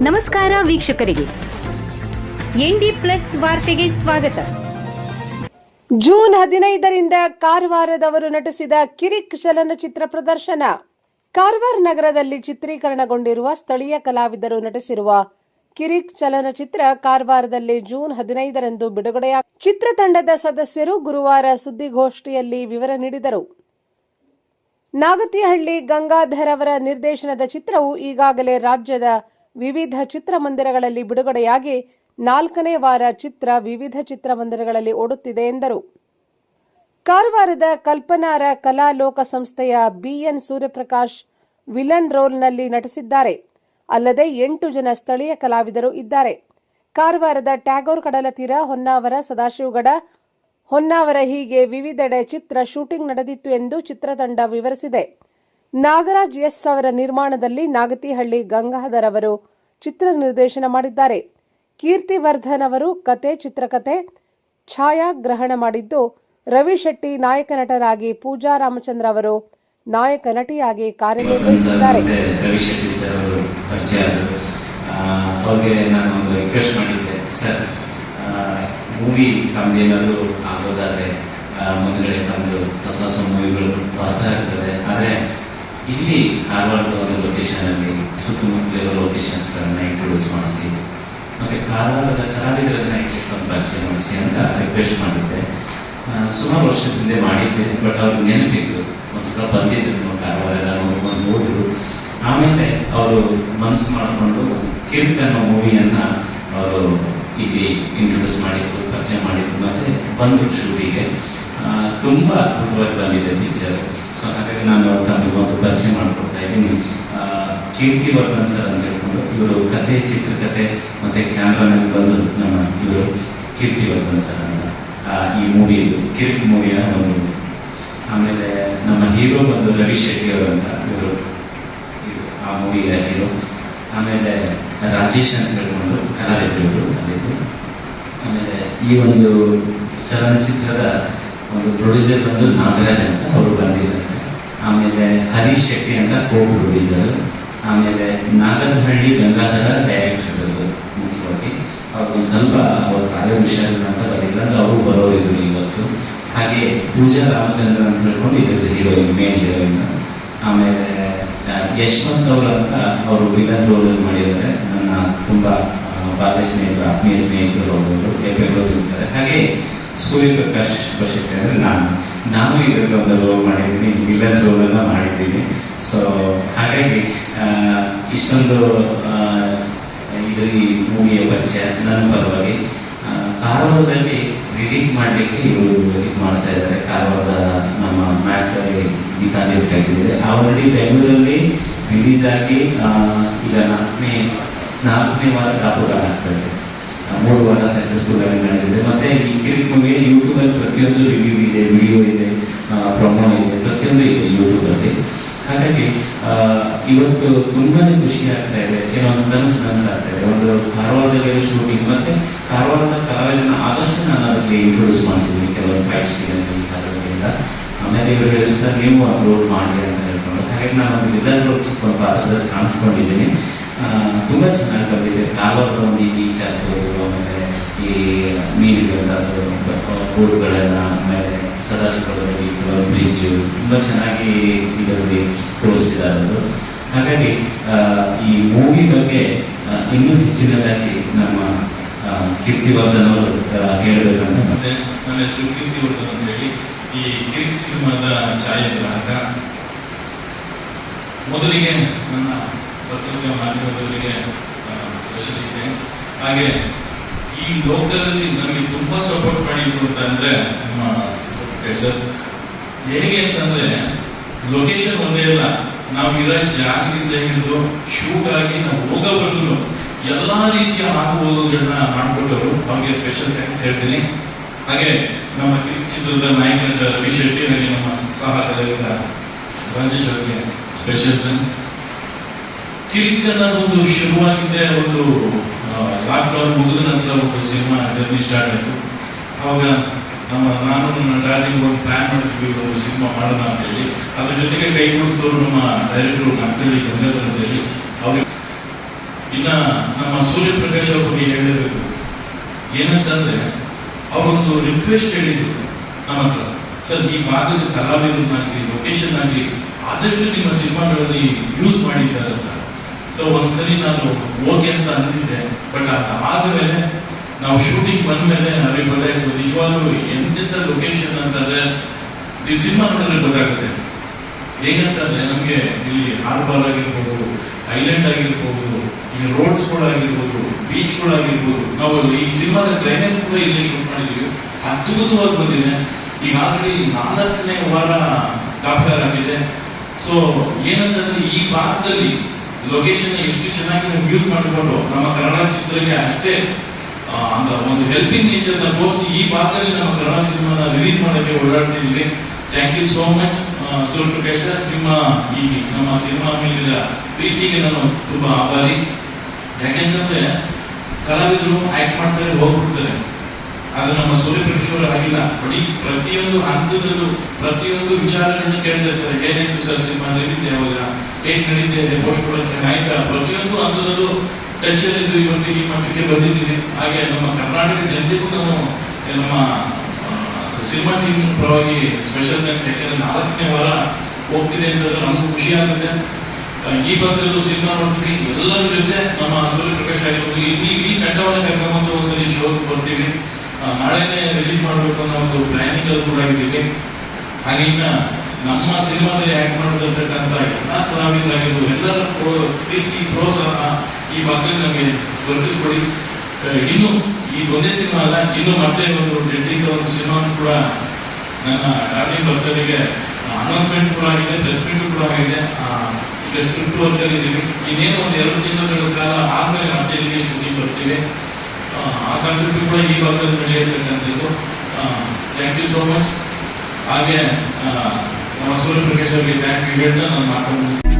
ನಮಸ್ಕಾರ ವೀಕ್ಷಕರಿಗೆ. ND plus ವಾರ್ತೆಗೆ ಸ್ವಾಗತ. ಜೂನ್ ಹದಿನೈದರಿಂದ ಕಾರವಾರದವರು ನಟಿಸಿದ ಕಿರಿಕ್ ಚಲನಚಿತ್ರ ಪ್ರದರ್ಶನ. ಕಾರವಾರ ನಗರದಲ್ಲಿ ಚಿತ್ರೀಕರಣಗೊಂಡಿರುವ ಸ್ಥಳೀಯ ಕಲಾವಿದರು ನಟಿಸಿರುವ ಕಿರಿಕ್ ಚಲನಚಿತ್ರ ಕಾರವಾರದಲ್ಲಿ ಜೂನ್ ಹದಿನೈದರಂದು ಬಿಡುಗಡೆಯ ಚಿತ್ರತಂಡದ ಸದಸ್ಯರು ಗುರುವಾರ ಸುದ್ದಿಗೋಷ್ಠಿಯಲ್ಲಿ ವಿವರ ನೀಡಿದರು. ನಾಗತಿಹಳ್ಳಿ ಗಂಗಾಧರ್ ಅವರ ನಿರ್ದೇಶನದ ಚಿತ್ರವು ಈಗಾಗಲೇ ರಾಜ್ಯದ ವಿವಿಧ ಚಿತ್ರಮಂದಿರಗಳಲ್ಲಿ ಬಿಡುಗಡೆಯಾಗಿ ನಾಲ್ಕನೇ ವಾರ ಚಿತ್ರ ವಿವಿಧ ಚಿತ್ರಮಂದಿರಗಳಲ್ಲಿ ಓಡುತ್ತಿದೆ ಎಂದರು. ಕಾರವಾರದ ಕಲ್ಪನಾರ ಕಲಾ ಲೋಕ ಸಂಸ್ಥೆಯ ಬಿಎನ್ ಸೂರ್ಯಪ್ರಕಾಶ್ ವಿಲನ್ ರೋಲ್ನಲ್ಲಿ ನಟಿಸಿದ್ದಾರೆ. ಅಲ್ಲದೆ ಎಂಟು ಜನ ಸ್ಥಳೀಯ ಕಲಾವಿದರು ಇದ್ದಾರೆ. ಕಾರವಾರದ ಟ್ಯಾಗೋರ್ ಕಡಲ ತೀರ ಹೊನ್ನಾವರ ಸದಾಶಿವಗಡ ಹೊನ್ನಾವರ ಹೀಗೆ ವಿವಿಧೆಡೆ ಚಿತ್ರ ಶೂಟಿಂಗ್ ನಡೆದಿತ್ತು ಎಂದು ಚಿತ್ರತಂಡ ವಿವರಿಸಿದೆ. ನಾಗರಾಜ್ ಎಸ್ ಅವರ ನಿರ್ಮಾಣದಲ್ಲಿ ನಾಗತಿಹಳ್ಳಿ ಗಂಗಾಧರ್ ಅವರು ಚಿತ್ರ ನಿರ್ದೇಶನ ಮಾಡಿದ್ದಾರೆ. ಕೀರ್ತಿವರ್ಧನ್ ಅವರು ಕತೆ, ಚಿತ್ರಕತೆ ಛಾಯಾಗ್ರಹಣ ಮಾಡಿದ್ದು, ರವಿ ಶೆಟ್ಟಿ ನಾಯಕ ನಟರಾಗಿ ಪೂಜಾ ರಾಮಚಂದ್ರ ಅವರು ನಾಯಕ ನಟಿಯಾಗಿ ಕಾರ್ಯನಿರ್ವಹಿಸಿದ್ದಾರೆ. ರವಿ ಶೆಟ್ಟಿ ಸರ್ ಮೂವಿ ತಮ್ಮದೇನಾದರೂ ಆಗೋದಾದರೆ ಮುಂದ್ಗಡೆ ತಂದು ಹೊಸ ಹೊಸ ಮೂವಿಗಳು ಬರ್ತಾ ಇರ್ತದೆ. ಆದರೆ ಇಲ್ಲಿ ಕಾರವಾರದ ಒಂದು ಲೊಕೇಶನಲ್ಲಿ ಸುತ್ತಮುತ್ತಲಿರೋ ಲೊಕೇಶನ್ಸ್ಗಳನ್ನ ಇಂಟ್ರೊಡ್ಯೂಸ್ ಮಾಡಿಸಿ, ಮತ್ತು ಕಾರವಾರದ ಕಲಾವಿದರನ್ನ ಇಟ್ಕೊಂಡು ಪರಿಚಯ ಮಾಡಿಸಿ ಅಂತ ರಿಕ್ವೆಸ್ಟ್ ಮಾಡಿದ್ದೆ. ಸುಮಾರು ವರ್ಷದ ಹಿಂದೆ ಮಾಡಿದ್ದೆ ಬಟ್ ಅವ್ರಿಗೆ ನೆನಪಿತ್ತು. ಒಂದ್ಸಲ ಬಂದಿದ್ರು ನಮ್ಮ ಕಾರವಾರ, ಎಲ್ಲ ನೋಡ್ಕೊಂಡು ಹೋದ್ರು. ಆಮೇಲೆ ಅವರು ಮನಸ್ಸು ಮಾಡಿಕೊಂಡು ಕಿರ್ತನ ಮೂವಿಯನ್ನು ಅವರು ಇಲ್ಲಿ ಇಂಟ್ರೊಡ್ಯೂಸ್ ಮಾಡಿದ್ರು ಪರಿಚಯ ಮಾಡಿದ್ರು ಮತ್ತೆ ಬಂದು ಶೂಟಿಗೆ ತುಂಬ ಅದ್ಭುತವಾಗಿ ಬಂದಿದೆ ಪಿಕ್ಚರ್ ಸೊ ಹಾಗಾಗಿ ನಾನು ತಮಗೆ ಒಂದು ಪರಿಚಯ ಮಾಡಿಕೊಡ್ತಾ ಇದ್ದೀನಿ. ಕೀರ್ತಿ ಕೀರ್ತಿವರ್ಧನ್ ಸರ್ ಅಂತ ಹೇಳ್ಕೊಂಡು ಇವರು ಕತೆ ಚಿತ್ರಕಥೆ ಮತ್ತು ಕ್ಯಾಮ್ರಾನಲ್ಲಿ ಬಂದು ನಮ್ಮ ಇವರು ಕೀರ್ತಿವರ್ಧನ್ ಸರ್ ಅಂತ ಈ ಮೂವಿದು ಕಿರಿಕ್ ಮೂವಿಯ ಒಂದು ಆಮೇಲೆ ನಮ್ಮ ಹೀರೋ ಬಂದು ರವಿ ಶೆಟ್ಟಿ ಅವರು ಅಂತ ಇವರು ಆ ಮೂವಿಯ ಹೀರೋ ಆಮೇಲೆ ರಾಜೇಶ್ ಅಂತ ಹೇಳ್ಕೊಂಡು ಕಲಾವಿದರು ಆಮೇಲೆ ಈ ಒಂದು ಚಲನಚಿತ್ರದ ಒಂದು ಪ್ರೊಡ್ಯೂಸರ್ ಬಂದು ನಾಗರಾಜ್ ಅಂತ ಅವರು ಬಂದಿದ್ದಾರೆ. ಆಮೇಲೆ ಹರೀಶ್ ಶೆಟ್ಟಿ ಅಂತ ಕೋ ಪ್ರೊಡ್ಯೂಸರ್ ಆಮೇಲೆ ನಾಗದಹಳ್ಳಿ ಗಂಗಾಧರ ಡೈರೆಕ್ಟರ್ ಮುಖ್ಯವಾಗಿ. ಅವ್ರಿಗೊಂದು ಸ್ವಲ್ಪ ಅವ್ರ ಕಾರ್ಯ ವಿಷಯ ಬರಲಿಲ್ಲ ಅಂದ್ರೆ ಅವರು ಬರೋರಿದ್ರು ಇವತ್ತು. ಹಾಗೆ ಪೂಜಾ ರಾಮಚಂದ್ರ ಅಂತ ಹೇಳ್ಕೊಂಡು ಇದ್ರದ್ದು ಹೀರೋಯಿನ್ ಮೇನ್ ಹೀರೋಯಿನ್ ಆಮೇಲೆ ಯಶವಂತ್ ಅವರು ಅಂತ ಅವರು ವಿಲನ್ ರೋಲಲ್ಲಿ ಮಾಡಿದ್ದಾರೆ ನನ್ನ ತುಂಬ ಬಾಲ್ಯ ಸ್ನೇಹಿತರು ಆತ್ಮೀಯ ಸ್ನೇಹಿತರು ಅವರು ಎಪ್ಪೆಗಳು ಇರ್ತಾರೆ ಹಾಗೆ ಸೂರ್ಯಪ್ರಕಾಶ್ ಬಶೆಟ್ಟಿ ಅಂದರೆ ನಾನು. ನಾನು ಇದರಲ್ಲಿ ಒಂದು ರೋಲ್ ಮಾಡಿದ್ದೀನಿ ವಿಲನ್ ರೋಲನ್ನು ಮಾಡಿದ್ದೀನಿ. ಸೊ ಹಾಗಾಗಿ ಇಷ್ಟೊಂದು ಇದು ಈ ಮೂವಿಯ ಪರಿಚಯ ನನ್ನ ಪರವಾಗಿ. ಕಾರವಾರದಲ್ಲಿ ರಿಲೀಸ್ ಮಾಡಲಿಕ್ಕೆ ಇವರು ಇದು ಮಾಡ್ತಾ ಇದ್ದಾರೆ. ಕಾರವಾರದ ನಮ್ಮ ಮ್ಯಾಥ್ಸಲ್ಲಿ ಗೀತಾಂಜಲಿ ಆಗಿದ್ದಾರೆ ಆಲ್ರೆಡಿ ಬೆಂಗಳೂರಲ್ಲಿ ರಿಲೀಸ್ ಆಗಿ ಈಗ ನಾಲ್ಕನೇ ನಾಲ್ಕನೇ ವಾರ ಕಾಪುರ ಆಗ್ತಾ ಇದೆ. ಮೂರು ವಾರ ಸಕ್ಸಸ್ಫುಲ್ ಆಗಿ ನಡೆದಿದೆ. ಮತ್ತೆ ಈ ಕಿರಿಕ್ ಯೂಟ್ಯೂಬಲ್ಲಿ ಪ್ರತಿಯೊಂದು ರಿವ್ಯೂ ಇದೆ ವಿಡಿಯೋ ಇದೆ ಪ್ರಮೋ ಇದೆ, ಪ್ರತಿಯೊಂದು ಇದೆ ಯೂಟ್ಯೂಬಲ್ಲಿ ಹಾಗಾಗಿ ಇವತ್ತು ತುಂಬಾನೇ ಖುಷಿ ಆಗ್ತಾ ಇದೆ. ಏನೋ ಒಂದು ಕನಸು ಕನಸಾಗ್ತಾ ಇದೆ. ಒಂದು ಕಾರವಾರದಲ್ಲಿ ಶೂಟಿಂಗ್ ಮತ್ತೆ ಕಾರವಾರದ ಕಲಾವಿದನ ಆದಷ್ಟು ನಾನು ಅದರಲ್ಲಿ ಇಂಟ್ರೊಡ್ಯೂಸ್ ಮಾಡಿಸಿದ್ದೀನಿ ಕೆಲವೊಂದು ಫೈಟ್ಸ್ ಅದರಿಂದ ಆಮೇಲೆ ಇವರು ಹೇಳಿ ಸರ್, ನೀವು ಅಪ್ಲೋಡ್ ಮಾಡಿ ಅಂತ ಹೇಳ್ಕೊಂಡು. ಹಾಗಾಗಿ ನಾನು ರೋಲ್ ಚಿಕ್ಕ ಪಾತ್ರದಲ್ಲಿ ಕಾಣಿಸ್ಕೊಂಡಿದ್ದೀನಿ. ತುಂಬಾ ಚೆನ್ನಾಗಿ ಬಂದಿದೆ. ಕಾಲವರ ಒಂದು ಈ ಬೀಚ್ ಆಗ್ಬೋದು ಆಮೇಲೆ ಈ ಮೀನುಗಳಂತಾದ್ರು ಬೋಟ್ಗಳೆಲ್ಲ ಆಮೇಲೆ ಸದಾಶಿವದಲ್ಲಿ ಬ್ರಿಡ್ಜ್ ಬ್ರಿಡ್ಜು ತುಂಬ ಚೆನ್ನಾಗಿ ಇದರಲ್ಲಿ ತೋರಿಸಿದ್ದಾರೆ ಅವರು. ಹಾಗಾಗಿ ಈ ಮೂವಿ ಬಗ್ಗೆ ಇನ್ನೂ ಹೆಚ್ಚಿನದಾಗಿ ನಮ್ಮ ಕೀರ್ತಿವರ್ಧನ್ ಅವರು ಹೇಳಬೇಕಂತ ಮತ್ತೆ ನನ್ನ ಹೆಸರು ಕೀರ್ತಿವರ್ಧನ್ ಅಂತ ಹೇಳಿ ಈ ಕಿರಿಕ್ ಸಿನಿಮಾದ ಛಾಯಾಗ್ರಾಹಕ. ಮೊದಲಿಗೆ ನನ್ನ ಪತ್ರಿಕಾ ಮಾಧ್ಯಮದವರಿಗೆ ಸ್ಪೆಷಲಿ ಥ್ಯಾಂಕ್ಸ್ ಹಾಗೆ, ಈ ಲೋಕದಲ್ಲಿ ನಮಗೆ ತುಂಬ ಸಪೋರ್ಟ್ ಮಾಡಿದ್ರು ಅಂತ ಅಂದರೆ ನಮ್ಮ ಸರ್, ಹೇಗೆ ಅಂತಂದರೆ ಲೊಕೇಶನ್ ಒಂದೇ ಇಲ್ಲ ನಾವು ಇರೋ ಜಾಗದಿಂದ ಹಿಡಿದು ಶೂಟ್ ಆಗಿ ನಾವು ಹೋಗೋವರೆಗೂ ಎಲ್ಲ ರೀತಿಯ ಆಗುವುದನ್ನ ಮಾಡಿಕೊಟ್ಟವರು. ಅವ್ರಿಗೆ ಸ್ಪೆಷಲ್ ಥ್ಯಾಂಕ್ಸ್ ಹೇಳ್ತೀನಿ. ಹಾಗೆ, ನಮ್ಮ ಚಿತ್ರದ ನಾಯಕ ರವಿ ಶೆಟ್ಟಿ ಹಾಗೆ ನಮ್ಮ ಸಹ ರಾಜೇಶ್ ಅವರಿಗೆ ಸ್ಪೆಷಲ್ ಥ್ಯಾಂಕ್ಸ್ ಕಿರಿಕ್ ಅನ್ನೋದು ಒಂದು ಶುರುವಾಗಿದ್ದೆ ಒಂದು ಲಾಕ್ಡೌನ್ ಮುಗಿದ ನಂತರ ಒಂದು ಸಿನಿಮಾ ಜರ್ನಿ ಸ್ಟಾರ್ಟ್ ಆಯಿತು. ಅವಾಗ ನಮ್ಮ, ನಾನು ನನ್ನ ಡಾರ್ಲಿಂಗ್ ಒಂದು ಪ್ಲಾನ್ ಮಾಡ್ತೀವಿ ಒಂದು ಸಿನಿಮಾ ಮಾಡೋಣ ಅಂತ ಹೇಳಿ. ಅದ್ರ ಜೊತೆಗೆ ಕೈ ಕೊಡಿಸಿದವರು ನಮ್ಮ ಡೈರೆಕ್ಟರ್ ನಾಲ್ಕಳ್ಳಿ ಗಂಗಾಧರ್ ಅಂತ ಹೇಳಿ ಅವ್ರಿಗೆ ಇನ್ನ ನಮ್ಮ ಸೂರ್ಯಪ್ರಕಾಶ್ ಅವ್ರ ಬಗ್ಗೆ ಹೇಳಬೇಕು. ಏನಂತಂದರೆ, ಅವರೊಂದು ರಿಕ್ವೆಸ್ಟ್ ಹೇಳಿದ್ರು ನಮ್ಮ ಹತ್ರ. ಸರ್, ಈ ಭಾಗದ ಕಲಾವಿದರನ್ನಾಗಲಿ ಲೊಕೇಶನ್ ಆಗಲಿ ಆದಷ್ಟು ನಿಮ್ಮ ಸಿನಿಮಾಗಳಲ್ಲಿ ಯೂಸ್ ಮಾಡಿ ಸರ್ ಅಂತ. ಸೊ ಒಂದ್ಸರಿ ನಾನು ಓಕೆ ಅಂತ ಅಂದಿದ್ದೆ. ಬಟ್ ಆದಮೇಲೆ ನಾವು ಶೂಟಿಂಗ್ ಬಂದ್ಮೇಲೆ ನಮಗೆ ಗೊತ್ತಾಯ್ತು, ನಿಜವಾಗ್ಲೂ ಎಂತೆಂಥ ಲೊಕೇಶನ್ ಅಂತಂದ್ರೆ ಈ ಸಿನಿಮಾ ನೋಡಿದ್ರೆ ಗೊತ್ತಾಗುತ್ತೆ. ಹೇಗಂತಂದ್ರೆ ನಮಗೆ ಇಲ್ಲಿ ಹಾರ್ಬರ್ ಆಗಿರ್ಬೋದು ಐಲ್ಯಾಂಡ್ ಆಗಿರ್ಬೋದು ಈ ರೋಡ್ಸ್ಗಳಾಗಿರ್ಬೋದು ಬೀಚ್ಗಳಾಗಿರ್ಬೋದು ನಾವು ಈ ಸಿನಿಮಾದ ಕ್ಲೈಮ್ಯಾಕ್ಸ್ ಕೂಡ ಇಲ್ಲಿ ಶೂಟ್ ಮಾಡಿದ್ದೀವಿ ಅದ್ಭುತವಾಗಿ ಬಂದಿದೆ. ಈಗಾಗಲೇ ನಾಲ್ಕನೇ ವಾರ ದಾಖಲಾಗಿದೆ. ಸೊ ಏನಂತಂದ್ರೆ ಈ ಭಾಗದಲ್ಲಿ ಲೊಕೇಶನ್ ಎಷ್ಟು ಚೆನ್ನಾಗಿ ನಾವು ಯೂಸ್ ಮಾಡಿಕೊಂಡು ನಮ್ಮ ಕನ್ನಡ ಚಿತ್ರಕ್ಕೆ ಅಷ್ಟೇ ಅಂತ ಒಂದು ಹೆಲ್ಪಿಂಗ್ ನೇಚರ್ನ ತೋರಿಸಿ ಈ ಭಾಗದಲ್ಲಿ ನಮ್ಮ ಕನ್ನಡ ಸಿನಿಮಾನ ರಿಲೀಸ್ ಮಾಡೋಕ್ಕೆ ಓಡಾಡ್ತಿದ್ದೀವಿ. Thank you so much Suryaprakash sir. ನಿಮ್ಮ ಈ ನಮ್ಮ ಸಿನಿಮಾ ಮೇಲಿನ ಪ್ರೀತಿಗೆ ನಾನು ತುಂಬ ಆಭಾರಿ. ಯಾಕೆಂತಂದ್ರೆ ಕಲಾವಿದರು ಆ್ಯಕ್ಟ್ ಮಾಡ್ತಾರೆ, ಹೋಗ್ಬಿಡ್ತಾರೆ. ಆದ್ರೆ ನಮ್ಮ ಸೂರ್ಯ ಅವರು ಆಗಿಲ್ಲ. ಬರೀ ಪ್ರತಿಯೊಂದು ಹಂತದಲ್ಲೂ, ಪ್ರತಿಯೊಂದು ವಿಚಾರಗಳನ್ನು ಕೇಳ್ತಿರ್ತಾರೆ. ಏನೇನು ಸರ್ ಸಿನಿಮಾ? ನಡೀತಿದೆ ಅವಾಗ? ಏನು ನಡೀತಿದೆ? ಪೋಸ್ಟ್ ಪ್ರೊಡಕ್ಷನ್ ಆಯ್ತಾ? ಪ್ರತಿಯೊಂದು ಹಂತದಲ್ಲೂ ಟಚ್ ಅಲ್ಲಿ ಇವತ್ತು ಈ ಮಟ್ಟಕ್ಕೆ ಬಂದಿದ್ದೀವಿ. ಹಾಗೆ ನಮ್ಮ ಕರ್ನಾಟಕ ಜನತೆಗೂ ನಾನು ನಮ್ಮ ಸಿನಿಮಾ ಟೀಮ್ ಪರವಾಗಿ ಸ್ಪೆಷಲ್ ಥ್ಯಾಂಕ್ಸ್ ಯಾಕೆಂದರೆ ನಾಲ್ಕನೇ ವಾರ ಹೋಗ್ತಿದೆ ಅಂತಂದ್ರೆ ನಮಗೂ ಖುಷಿ ಆಗುತ್ತೆ. ಈ ಬಂದದ್ದು ಸಿನಿಮಾ ನೋಡ್ತೀವಿ. ಎಲ್ಲರ ಜೊತೆ ನಮ್ಮ ಸೂರ್ಯಪ್ರಕಾಶ್ ಆಗಿರ್ಬೋದು. ಇಡೀ ಇಡೀ ತಂಡವನ್ನು ಕರ್ಕೊಂಡ್ಬಂದು ಒಂದ್ಸರಿ ಶೋಗೆ ಬರ್ತೀವಿ. ನಾಳೆನೇ ರಿಲೀಸ್ ಮಾಡಬೇಕು ಅನ್ನೋ ಒಂದು ಪ್ಲಾನಿಂಗ್ ಅಲ್ಲಿ ಕೂಡ ಇದಕ್ಕೆ ಹಾಗೆ ಇನ್ನ ನಮ್ಮ ಸಿನಿಮಾದಲ್ಲಿ ಆ್ಯಕ್ಟ್ ಮಾಡಿರ್ತಕ್ಕಂಥ ಎಲ್ಲ ಕಲಾವಿದರಾಗಿರ್ಬೋದು, ಎಲ್ಲರ ಪ್ರೋ- ಪ್ರೀತಿ ಪ್ರೋತ್ಸಾಹ ಈ ಮಕ್ಕಳಿಗೆ ನಮಗೆ ದೊರಕಿಸ್ಕೊಡಿ. ಇನ್ನೂ ಈ ಒಂದೇ ಸಿನಿಮಾ ಅಲ್ಲ, ಇನ್ನು ಮತ್ತೆ ಒಂದು ಡೆಡ್ಡಿಂಗ್ ಒಂದು ಸಿನಿಮಾನು ಕೂಡ ನನ್ನ ಡಾರ್ಲಿಂಗ್ ಭಕ್ತರಿಗೆ ಅನೌನ್ಸ್ಮೆಂಟ್ ಕೂಡ ಆಗಿದೆ ಪ್ರೆಸ್ ಕೂಡ ಆಗಿದೆ. ಈಗ ಸ್ಕ್ರಿಪ್ಟ್ ವರ್ಕಲ್ಲಿ ಇದ್ದೀವಿ. ಇನ್ನೇನು ಒಂದು ಎರಡು ತಿಂಗಳ ಕಾಲ ಆಮೇಲೆ ಮತ್ತೆ ಇಲ್ಲಿಗೆ ಶೂಟಿಂಗ್ ಬರ್ತೀವಿ. ಆ, ಕಾನ್ಸೆಪ್ಟ್ ಕೂಡ ಈ ಭಾಗದಲ್ಲಿ ನಡೆಯತಕ್ಕಂಥದ್ದು ಥ್ಯಾಂಕ್ ಯು ಸೋ ಮಚ್ ಹಾಗೆ ನಮ್ಮ ಸೂರ್ಯ ಪ್ರಕಾಶ್ ಅವರಿಗೆ ಥ್ಯಾಂಕ್ ಯು ಹೇಳ್ತಾ ನಾನು ಮಾತಾಡ್ತೀನಿ